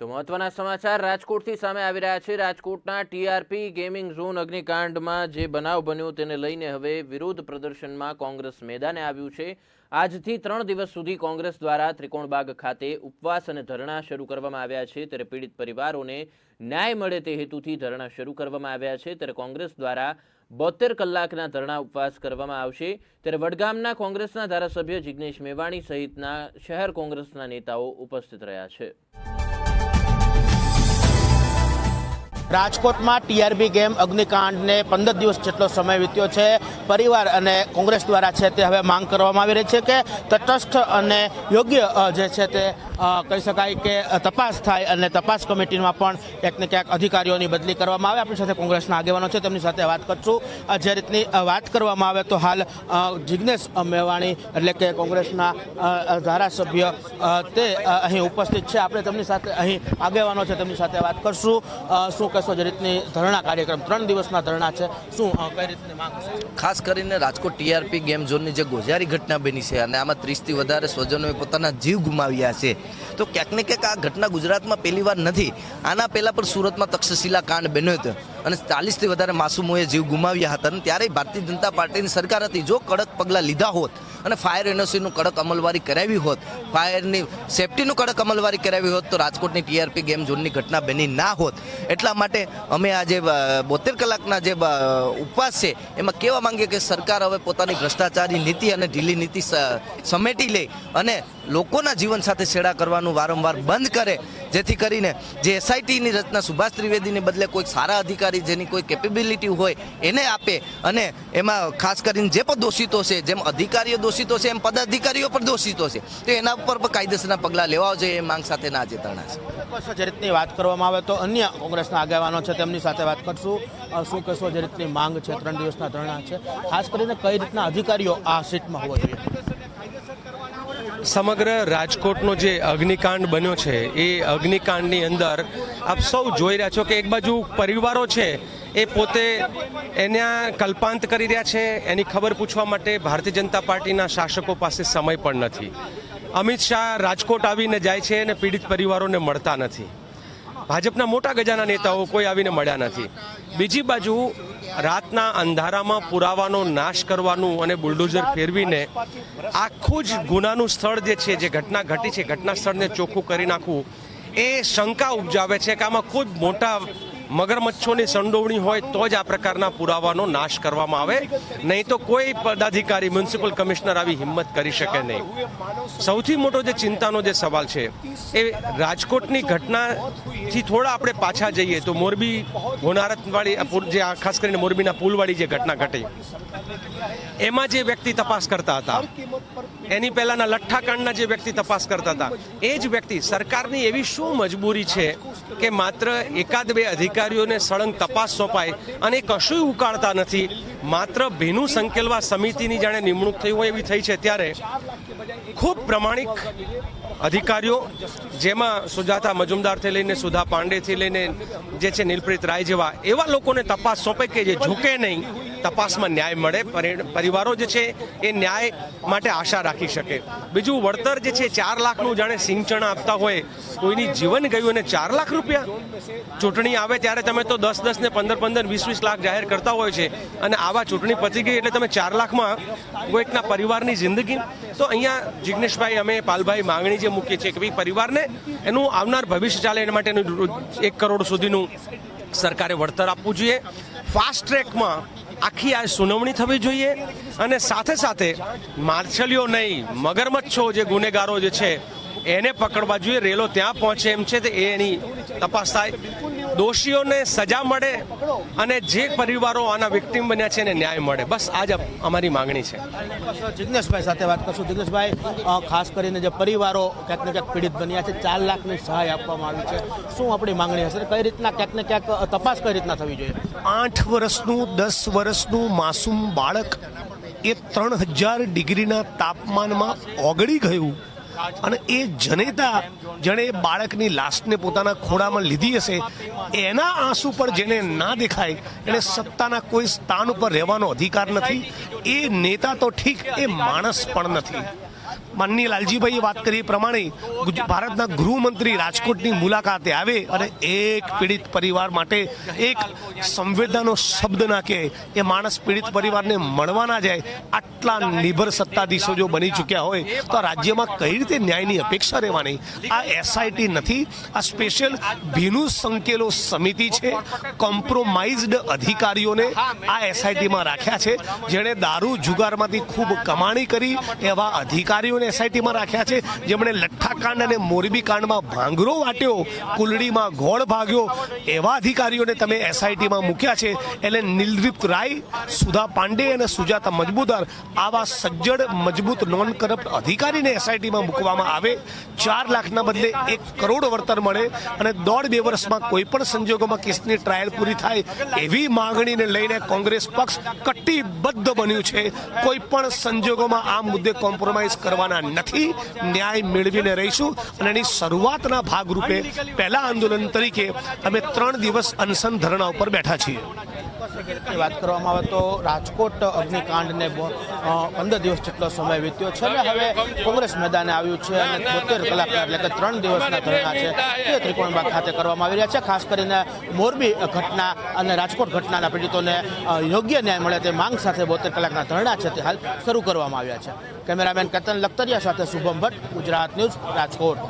તો મહત્વના સમાચાર રાજકોટથી સામે આવી રહ્યા છે. રાજકોટના ટીઆરપી ગેમિંગ ઝોન અગ્નિકાંડમાં જે બનાવ બન્યો તેને લઈને હવે વિરોધ પ્રદર્શનમાં કોંગ્રેસ મેદાને આવ્યું છે. આજથી ત્રણ દિવસ સુધી કોંગ્રેસ દ્વારા ત્રિકોણબાગ ખાતે ઉપવાસ અને ધરણા શરૂ કરવામાં આવ્યા છે. ત્યારે પીડિત પરિવારોને ન્યાય મળે તે હેતુથી ધરણા શરૂ કરવામાં આવ્યા છે. ત્યારે કોંગ્રેસ દ્વારા બોતેર કલાકના ધરણા ઉપવાસ કરવામાં આવશે. ત્યારે વડગામના કોંગ્રેસના ધારાસભ્ય જિગ્નેશ મેવાણી સહિતના શહેર કોંગ્રેસના નેતાઓ ઉપસ્થિત રહ્યા છે. રાજકોટમાં ટીઆરબી ગેમ અગ્નિકાંડને પંદર દિવસ જેટલો સમય વીત્યો છે. પરિવાર અને કોંગ્રેસ દ્વારા છે તે હવે માંગ કરવામાં આવી રહી છે કે તટસ્થ અને યોગ્ય જે છે તે કહી શકાય કે તપાસ થાય અને તપાસ કમિટીમાં પણ ક્યાંક ને ક્યાંક અધિકારીઓની બદલી કરવામાં આવે. આપણી સાથે કોંગ્રેસના આગેવાનો છે, તેમની સાથે વાત કરશું. જે રીતની વાત કરવામાં આવે તો હાલ જિજ્ઞેશ મેવાણી એટલે કે કોંગ્રેસના ધારાસભ્ય તે અહીં ઉપસ્થિત છે. આપણે તેમની સાથે અહીં આગેવાનો છે, તેમની સાથે વાત કરશું. શું કહેશો જે રીતની ધરણા કાર્યક્રમ, ત્રણ દિવસના ધરણા છે. શું કઈ રીતની માંગ ખાસ કરીને રાજકોટ ટીઆરપી ગેમ ઝોનની જે ગોઝારી ઘટના બની છે અને આમાં ત્રીસથી વધારે સ્વજનોએ પોતાના જીવ ગુમાવ્યા છે, તો ક્યાંક ને ક્યાંક આ ઘટના ગુજરાતમાં પહેલી વાર નથી. આના પહેલાં પણ સુરતમાં તક્ષશિલા કાંડ બન્યો હતો અને ચાલીસથી વધારે માસુમોએ જીવ ગુમાવ્યા હતા અને ત્યારે ભારતીય જનતા પાર્ટીની સરકાર હતી. જો કડક પગલાં લીધા હોત અને ફાયર એનઓસીનું કડક અમલવારી કરાવી હોત ફાયરની સેફટીનું કડક અમલવારી કરાવી હોત, તો રાજકોટની ટીઆરપી ગેમ ઝોનની ઘટના બની ના હોત. એટલા માટે અમે આજે બોતેર કલાકના જે ઉપવાસ છે, એમાં કહેવા માંગીએ કે સરકાર હવે પોતાની ભ્રષ્ટાચારી નીતિ અને ઢીલી નીતિ સમેટી લે અને લોકોના જીવન સાથે છેડા કરવાનું વારંવાર બંધ કરે. જેથી કરીને જે એસઆઈટીની રચના સુભાષ ત્રિવેદીને બદલે કોઈક સારા અધિકારી જેની કોઈ કેપેબિલિટી હોય એને આપે અને એમાં ખાસ કરીને જે પણ દોષિતો છે, જેમ અધિકારીઓ દોષિતો છે, એમ પદાધિકારીઓ પણ દોષિતો છે, તો એના ઉપર પણ કાયદેસરના પગલાં લેવા જોઈએ એ માંગ સાથે ના ચેતવણા છે. જે રીતની વાત કરવામાં આવે તો અન્ય કોંગ્રેસના આગેવાનો છે, તેમની સાથે વાત કરશું. શું કહેશો, જે રીતની માંગ છે, ત્રણ દિવસના ધરણા છે. ખાસ કરીને કઈ રીતના અધિકારીઓ આ સીટમાં હોવા જોઈએ? સમગ્ર રાજકોટનો જે અગ્નિકાંડ બન્યો છે, એ અગ્નિકાંડની અંદર આપ સૌ જોઈ રહ્યા છો કે એક બાજુ પરિવારો છે, એ પોતે એના કલ્પાંત કરી રહ્યા છે. એની ખબર પૂછવા માટે ભારતીય જનતા પાર્ટીના શાસકો પાસે સમય પણ નથી. અમિત શાહ રાજકોટ આવીને જાય છે અને પીડિત પરિવારોને મળતા નથી. ભાજપના મોટા ગજાના નેતાઓ કોઈ આવીને મળ્યા નથી. બીજી બાજુ રાતના અંધારામાં પુરાવાનો નાશ કરવાનું અને બુલડોઝર ફેરવીને આખું જ ગુનાનું સ્થળ જે છે, જે ઘટના ઘટી છે ઘટના સ્થળને ચોખ્ખું કરી નાખવું, એ શંકા ઉપજાવે છે કે આમાં ખૂબ મોટા મગરમચ્છોની સંડોવણી હોય તો જ આ પ્રકારના પુરાવાનો નાશ કરવામાં આવે. નહીં તો કોઈ પદાધિકારી, મ્યુનિસિપલ કમિશનર આવી હિંમત કરી શકે નહીં. સૌથી મોટો જે ચિંતાનો જે સવાલ છે, એ રાજકોટની ઘટનાથી થોડા આપણે પાછા જઈએ તો મોરબી હોનારતવાળી જે ખાસ કરીને મોરબીના પુલવાળી જે ઘટના ઘટી, એમાં જે વ્યક્તિ તપાસ કરતા હતા એની પહેલાંના લઠ્ઠાકાંડના જે વ્યક્તિ તપાસ કરતા હતા, એ જ વ્યક્તિ સરકારની એવી શું મજબૂરી છે કે માત્ર એકાદ બે અધિકારીઓને સળંગ તપાસ સોંપાય અને કશું ઉકાળતા નથી, માત્ર ભીનું સંકેલવા સમિતિની જાણે નિમણૂક થઈ હોય એવી થઈ છે ત્યારે ખૂબ પ્રમાણિક અધિકારીઓ, જેમાં સુજાતા મજુમદારથી લઈને સુધા પાંડેથી લઈને જે છે નીલપ્રીત રાય જેવા, એવા લોકોને તપાસ સોંપે કે જે ઝૂકે નહીં તપાસમાં ન્યાય મળે, પરી- પરિવારો જે છે એ ન્યાય માટે આશા રાખી શકે. બીજું વળતર જે છે, ચાર લાખનું જાણે સિંચણ આપતા હોય કોઈની જીવન ગયું અને ચાર લાખ રૂપિયા. ચૂંટણી આવે ત્યારે તમે તો દસ દસ ને પંદર પંદર, વીસ વીસ લાખ જાહેર કરતા હોય છે, અને આવા ચૂંટણી પતી ગઈ એટલે તમે ચાર લાખમાં કોઈકના પરિવારની જિંદગી. તો અહીંયા જિગ્નેશભાઈ, અમે પાલભાઈ માંગણી જે મૂકીએ છીએ કે ભાઈ પરિવારને એનું આવનાર ભવિષ્ય ચાલે એના માટેનું એક કરોડ સુધીનું સરકારે વળતર આપવું જોઈએ. ફાસ્ટ ટ્રેકમાં આખી આ સુનાવણી થવી જોઈએ અને સાથે સાથે માછલીઓ નહીં, મગરમચ્છો જે ગુનેગારો જે છે, એને પકડવા જોઈએ. રેલો ત્યાં પહોંચે એમ છે તે એની તપાસ થાય. દોષીઓને સજા મળે અને જે પરિવારો આના વિક્ટીમ બન્યા છે એને ન્યાય મળે. બસ આજ અમારી માંગણી છે. જિજ્ઞેશભાઈ સાથે વાત કરશું. જિજ્ઞેશભાઈ ખાસ કરીને જે પરિવારો ક્યાંક ને ક્યાંક પીડિત બન્યા છે ચાર લાખની સહાય આપવામાં આવી છે. શું આપણી માંગણી હશે? કઈ રીતના ક્યાંક ને ક્યાંક તપાસ કઈ રીતના થવી જોઈએ? આઠ વર્ષનું દસ વર્ષનું માસૂમ બાળક એ ત્રણ હજાર ડિગ્રીના તાપમાનમાં ઓગળી ગયું. અને એ જનેતા જેણે બાળકની લાશને પોતાના ખોળામાં લીધી હશે, એના આંસુ પર જેને ના દેખાય એને સત્તાના કોઈ સ્થાન ઉપર રહેવાનો અધિકાર નથી. એ નેતા તો ઠીક, એ માણસ પણ નથી. માનનીય લાલજીભાઈએ વાત કરી પ્રમાણે ભારતના ગૃહમંત્રી રાજકોટની મુલાકાતે આવે અને એક પીડિત પરિવાર માટે એક સંવેદનાનો શબ્દ નાખે. એ માણસ પીડિત પરિવારને મળવા ના જાય, આટલા નિભર સત્તાધીશો જો બની ચૂક્યા હોય, તો રાજ્યમાં કઈ રીતે ન્યાયની અપેક્ષા રહેવાની? આ એસઆઈટી નથી, આ સ્પેશિયલ ભીનું સંકેલો સમિતિ છે, કોમ્પ્રોમાઇઝડ અધિકારીઓને આ એસઆઈટીમાં રાખ્યા છે, જેણે દારૂ જુગારમાંથી ખૂબ કમાણી કરી એવા અધિકારીઓને એસઆઈટીમાં રાખ્યા છે. જેમણે લઠ્ઠાકાંડ અને મોરબી કાંડમાં ભાંગરો વાટ્યો, કુલડીમાં ગોળ ભાગ્યો. એવા અધિકારીઓને તમે એસઆઈટીમાં મૂક્યા છે. એટલે નિલદીપ રાય, સુધા પાંડે અને સુજાતા મજબૂદાર આવા સજ્જડ, મજબૂત નોન કરપ્ટ અધિકારીને એસઆઈટીમાં મૂકવામાં આવે. ચાર લાખના બદલે એક કરોડ વળતર મળે અને દોઢ બે વર્ષમાં કોઈ પણ સંજોગોમાં કેસની ટ્રાયલ પૂરી થાય એવી માંગણીને લઈને કોંગ્રેસ પક્ષ કટિબદ્ધ બન્યું છે. કોઈ પણ સંજોગોમાં આ મુદ્દે કોમ્પ્રોમાઇઝ કરવાના નથી. ન્યાય મેળવીને રહીશું અને એની શરૂઆતના ભાગરૂપે પહેલા આંદોલન તરીકે અમે ત્રણ દિવસ અનશન ધરણા ઉપર બેઠા છીએ. વાત કરવામાં આવે તો રાજકોટ અગ્નિકાંડને પંદર દિવસ જેટલો સમય વીત્યો છે અને હવે કોંગ્રેસ મેદાને આવ્યું છે અને તોતેર કલાકના એટલે કે ત્રણ દિવસના ધરણા છે. તે ત્રિકોણબાગ ખાતે કરવામાં આવી રહ્યા છે? ખાસ કરીને મોરબી ઘટના અને રાજકોટ ઘટનાના પીડિતોને યોગ્ય ન્યાય મળે તે માંગ સાથે બોતેર કલાકના ધરણા છે તે હાલ શરૂ કરવામાં આવ્યા છે. કેમેરામેન કેતન લખતરિયા સાથે શુભમ ભટ્ટ ગુજરાત ન્યૂઝ રાજકોટ.